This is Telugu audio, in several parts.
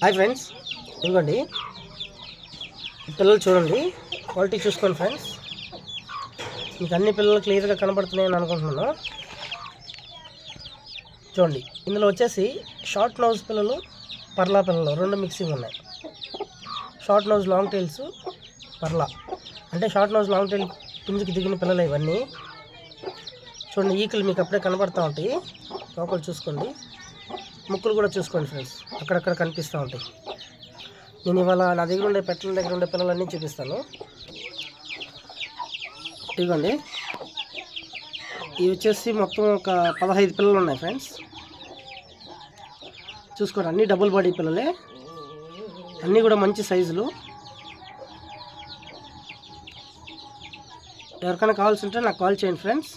హాయ్ ఫ్రెండ్స్ ఇదిగోండి. పిల్లలు చూడండి. క్వాలిటీ చూసుకోండి ఫ్రెండ్స్ మీకు అన్ని పిల్లలు క్లియర్గా కనపడుతున్నాయని అనుకుంటున్నాను. చూడండి. ఇందులో వచ్చేసి షార్ట్ నోజ్ పిల్లలు పర్లా పిల్లలు రెండు మిక్సింగ్ ఉన్నాయి. షార్ట్ నోజ్ లాంగ్ టైల్స్ పర్లా. అంటే షార్ట్ నోజ్ లాంగ్ టైల్ పుంజుకి దిగిన పిల్లలు ఇవన్నీ. చూడండి ఈకలు మీకు అప్పుడే కనబడుతూ ఉంటాయి. లోపల చూసుకోండి. ముక్కులు కూడా చూసుకోండి ఫ్రెండ్స్. అక్కడక్కడ కనిపిస్తూ ఉంటాయి. నేను ఇవాళ నా దగ్గర ఉండే పెట్టల దగ్గర ఉండే పిల్లలన్నీ చూపిస్తాను. ఇదిగోండి. ఇవి వచ్చేసి మొత్తం ఒక పదహైదు పిల్లలు ఉన్నాయి ఫ్రెండ్స్. చూసుకోండి అన్నీ డబుల్ బాడీ పిల్లలే. అన్నీ కూడా మంచి సైజులు. ఎవరికైనా కావాల్సి ఉంటే నాకు కాల్ చేయండి ఫ్రెండ్స్.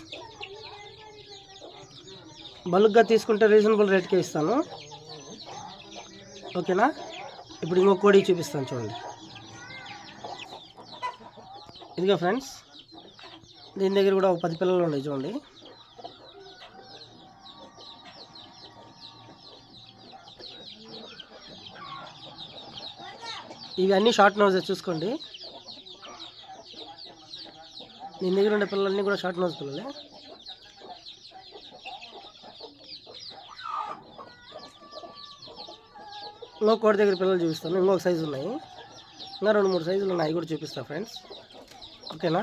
బల్క్గా తీసుకుంటే రీజనబుల్ రేట్కే ఇస్తాను. ఓకేనా? ఇప్పుడు ఇంకో కోడి చూపిస్తాను చూడండి. ఇదిగో ఫ్రెండ్స్ దీని దగ్గర కూడా ఒక పది పిల్లలు ఉన్నాయి చూడండి. ఇవి అన్నీ షార్ట్ నోజ్ చూసుకోండి. దీని దగ్గర ఉండే పిల్లలన్నీ కూడా షార్ట్ నోజ్ పిల్లలే. ఇంకో కోడి దగ్గర పిల్లలు చూపిస్తాను. ఇంకొక సైజు ఉన్నాయి. ఇంకా రెండు మూడు సైజులు ఉన్నాయి. కూడా చూపిస్తాను ఫ్రెండ్స్ ఓకేనా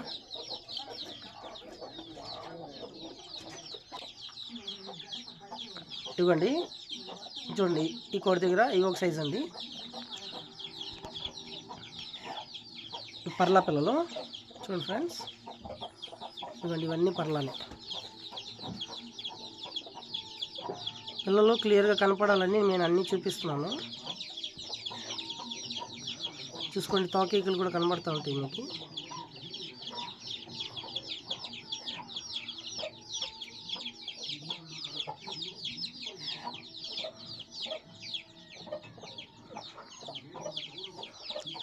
ఇవ్వండి చూడండి ఈ కోడి దగ్గర ఇంకొక సైజు అండి పర్లా పిల్లలు. చూడండి ఫ్రెండ్స్ ఇవ్వండి ఇవన్నీ పర్లాలే పిల్లలు క్లియర్గా కనపడాలని నేను అన్నీ చూపిస్తున్నాను. చూసుకోండి తోకేకులు కూడా కనబడుతూ ఉంటాయి మీకు.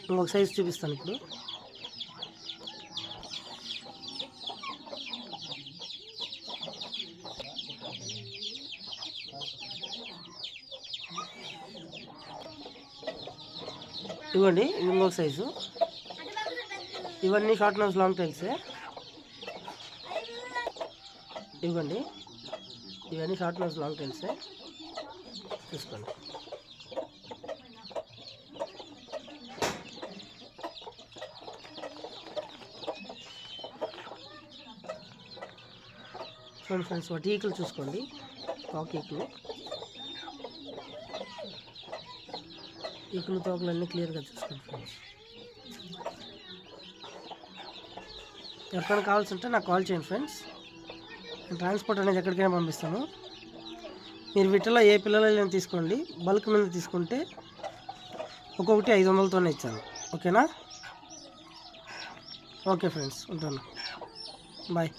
ఇంకొక సైజు చూపిస్తాను ఇప్పుడు. ఇవ్వండి ఇంకొక సైజు. ఇవన్నీ షార్ట్ నోస్ లాంగ్ టైల్సే. ఇవ్వండి ఇవన్నీ షార్ట్ నోస్ లాంగ్ టైల్సే. చూసుకోండి చూడండి ఫ్రెండ్స్ వాటి ఈకలు చూసుకోండి. కాక్ ఈకలు. ఈకలు తోకలన్నీ క్లియర్గా చూసుకోండి ఫ్రెండ్స్ ఎవరికైనా కావాల్సి ఉంటే నాకు కాల్ చేయండి ఫ్రెండ్స్. నేను ట్రాన్స్పోర్ట్ అనేది ఎక్కడికైనా పంపిస్తాను. మీరు వీటిలో ఏ పిల్లలైనా తీసుకోండి. బల్క్ మీద తీసుకుంటే ఒక్కొక్కటి ఐదు వందలతోనే ఇచ్చాను. ఓకేనా? ఓకే ఫ్రెండ్స్ ఉంటాను. బాయ్.